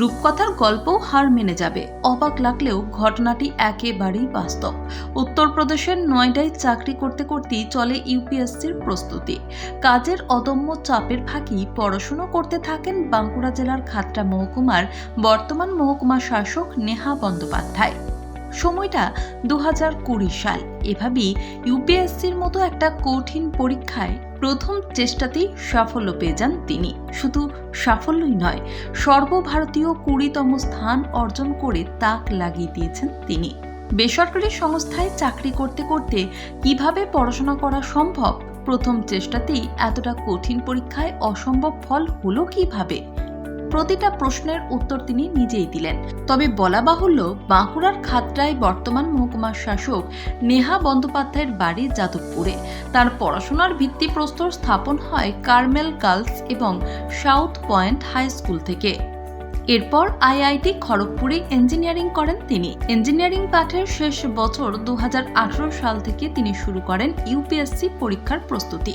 রূপকথার গল্পও হার মেনে যাবে। অবাক লাগলেও ঘটনাটি একেবারেই বাস্তব। উত্তরপ্রদেশের নয়ডায় চাকরি করতে করতেই চলে ইউপিএসসির প্রস্তুতি। কাজের অদম্য চাপের ফাঁকি পড়াশুনো করতে থাকেন বাঁকুড়া জেলার খাতড়া মহকুমার বর্তমান মহকুমা শাসক নেহা বন্দ্যোপাধ্যায়। সময়টা দু সাল। এভাবেই ইউপিএসসির মতো একটা কঠিন পরীক্ষায় প্রথম চেষ্টাতেই সাফল্য পেয়ে যান তিনি। শুধু সাফল্যই নয়, সর্বভারতীয় কুড়িতম স্থান অর্জন করে তাক লাগিয়ে দিয়েছেন তিনি। বেসরকারি সংস্থায় চাকরি করতে করতে কীভাবে পড়াশোনা করা সম্ভব, প্রথম চেষ্টাতেই এতটা কঠিন পরীক্ষায় অসম্ভব ফল হলো কীভাবে? প্রতিটা প্রশ্নের উত্তর তিনি নিজেই দিলেন। তবে বলা বাহুল্য, বাঁকুড়ার খাতরায় বর্তমান মহকুমার শাসক নেহা বন্দ্যোপাধ্যায়ের বাড়ি যাদবপুরে। তার পড়াশোনার ভিত্তিপ্রস্তর স্থাপন হয় কার্মেল গার্লস এবং সাউথ পয়েন্ট হাই স্কুল থেকে। এরপর আইআইটি খড়গপুরে ইঞ্জিনিয়ারিং করেন তিনি। ইঞ্জিনিয়ারিং পাঠের শেষ বছর দু হাজার আঠারো সাল থেকে তিনি শুরু করেন ইউপিএসসি পরীক্ষার প্রস্তুতি।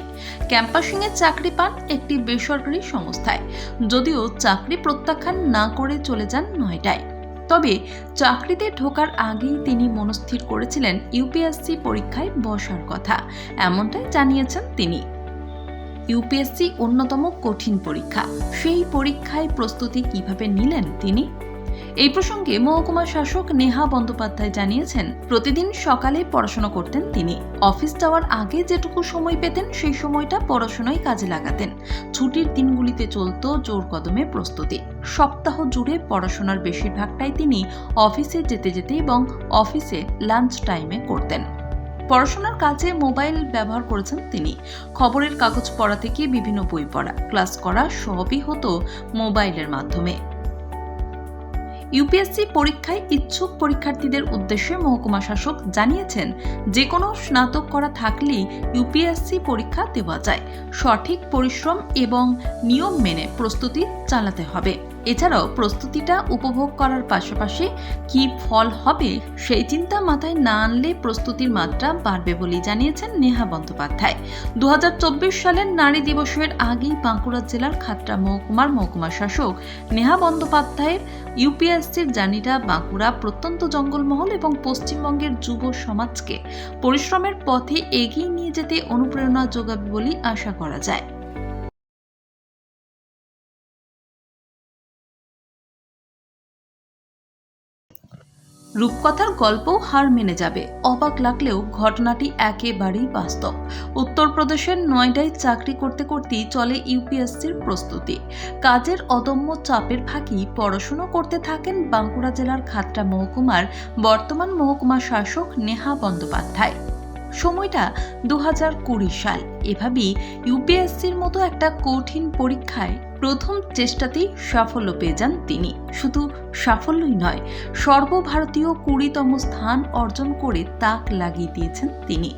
ক্যাম্পাসিংয়ে চাকরি পান একটি বেসরকারি সংস্থায়। যদিও চাকরি প্রত্যাখ্যান না করে চলে যান নয়টায়। তবে চাকরিতে ঢোকার আগেই তিনি মনস্থির করেছিলেন ইউপিএসসি পরীক্ষায় বসার কথা। এমনটাই জানিয়েছেন তিনি। ইউপিএসসি অন্যতম কঠিন পরীক্ষা। সেই পরীক্ষায় প্রস্তুতি কীভাবে নিলেন তিনি? এই প্রসঙ্গে মহকুমা শাসক নেহা বন্দ্যোপাধ্যায় জানিয়েছেন, প্রতিদিন সকালে পড়াশোনা করতেন তিনি। অফিস যাওয়ার আগে যেটুকু সময় পেতেন, সেই সময়টা পড়াশোনায় কাজে লাগাতেন। ছুটির দিনগুলিতে চলত জোর কদমে প্রস্তুতি। সপ্তাহ জুড়ে পড়াশোনার বেশিরভাগটাই তিনি অফিসে যেতে যেতে এবং অফিসে লাঞ্চ টাইমে করতেন। পড়াশোনার কাজে মোবাইল ব্যবহার করেছেন তিনি। খবরের কাগজ পড়া থেকে বিভিন্ন বই পড়া, ক্লাস করা সবই হতো মোবাইলের মাধ্যমে। ইউপিএসসি পরীক্ষায় ইচ্ছুক পরীক্ষার্থীদের উদ্দেশ্যে মহকুমা শাসক জানিয়েছেন যে কোনো স্নাতক করা থাকলেই ইউপিএসসি পরীক্ষা দেওয়া যায়। সঠিক পরিশ্রম এবং নিয়ম মেনে প্রস্তুতি চালাতে হবে। এছাড়াও প্রস্তুতিটা উপভোগ করার পাশাপাশি কি ফল হবে সেই চিন্তা মাথায় না আনলে প্রস্তুতির মাত্রা বাড়বে বলেই জানিয়েছেন নেহা বন্দ্যোপাধ্যায়। দু হাজার চব্বিশ সালের নারী দিবসের আগেই বাঁকুড়া জেলার খাতড়া মহকুমার মহকুমা শাসক নেহা বন্দ্যোপাধ্যায়ের ইউপিএসসির জার্নিটা বাঁকুড়া প্রত্যন্ত জঙ্গলমহল এবং পশ্চিমবঙ্গের যুব সমাজকে পরিশ্রমের পথে এগিয়ে নিয়ে যেতে অনুপ্রেরণা যোগাবে বলেই আশা করা যায়। রূপকথার গল্পও হার মেনে যাবে। অবাক লাগলেও ঘটনাটি একেবারেই বাস্তব। উত্তরপ্রদেশের নয়ডায় চাকরি করতে করতেই চলে ইউপিএসসির প্রস্তুতি। কাজের অদম্য চাপের ফাঁকি পড়াশুনো করতে থাকেন বাঁকুড়া জেলার খাতড়া মহকুমার বর্তমান মহকুমা শাসক নেহা বন্দ্যোপাধ্যায়। সময়টা দু সাল। এভাবেই ইউপিএসসির মতো একটা কঠিন পরীক্ষায় প্রথম চেষ্টাতেই সাফল্য পেয়ে যান তিনি। শুধু সাফল্যই নয় সর্বভারতীয় কুড়িতম স্থান অর্জন করে তাক লাগিয়ে দিয়েছেন তিনি।